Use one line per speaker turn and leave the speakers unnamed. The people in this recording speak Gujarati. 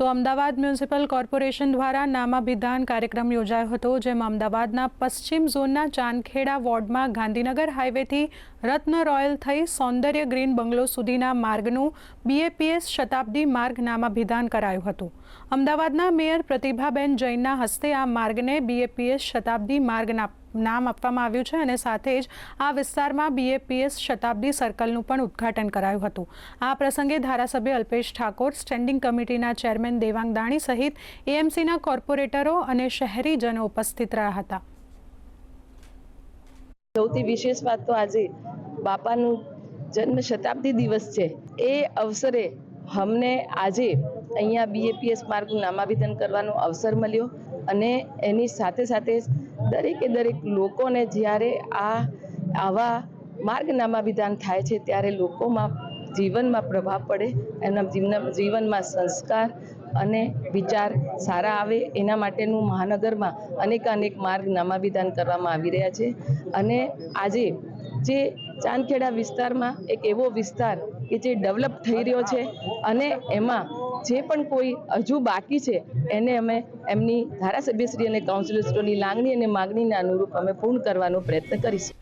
તો અમદાવાદ મ્યુનિસિપલ કોર્પોરેશન દ્વારા નામાભિધાન કાર્યક્રમ યોજાયો હતો, જેમાં અમદાવાદના પશ્ચિમ ઝોનના ચાંદખેડા વોર્ડમાં ગાંધીનગર હાઈવેથી રત્ન રોયલ થઈ સૌંદર્ય ગ્રીન બંગલો સુધીના માર્ગનું બીએપીએસ શતાબ્દી માર્ગ નામાભિધાન કરાયું હતું. અમદાવાદના મેયર પ્રતિભાબેન જૈનના હસ્તે આ માર્ગને બીએપીએસ શતાબ્દી માર્ગ નામ આપવામાં આવ્યું છે અને સાથે જ આ વિસ્તારમાં બીએપીએસ શતાબ્દી સર્કલનું પણ ઉદ્ઘાટન કરાયું હતું. આ પ્રસંગે ધારાસભ્ય અલ્પેશ ઠાકોર, સ્ટેન્ડિંગ કમિટીના ચેરમેન દેવાંગ દાણી સહિત એએમસીના કોર્પોરેટરો અને શહેરીજનો ઉપસ્થિત રહ્યા હતા.
સૌથી વિશેષ વાત તો આજે બાપાનું જન્મ શતાબ્દી દિવસ છે. એ અવસરે અમને આજે અહીંયા બીએપીએસ માર્ગનું નામાભિધાન કરવાનો અવસર મળ્યો. અને એની સાથે સાથે દરેકે દરેક લોકોને જ્યારે આ આવા માર્ગનામા વિધાન થાય છે, ત્યારે લોકોમાં જીવનમાં પ્રભાવ પડે એમના જીવન, જીવનમાં સંસ્કાર અને વિચાર સારા આવે, એના માટેનું મહાનગરમાં અનેક અનેક માર્ગ નામાભિધાન કરવામાં આવી રહ્યા છે. અને આજે જે ચાંદખેડા વિસ્તારમાં એક એવો વિસ્તાર કે જે ડેવલપ થઈ રહ્યો છે અને એમાં જે પણ કોઈ હજુ બાકી છે, એને અમે એમની ધારાસભ્યશ્રી અને કાઉન્સિલર્સની લાગણી અને માગણીને અનુરૂપ અમે પૂર્ણ કરવાનો પ્રયત્ન કરીશું.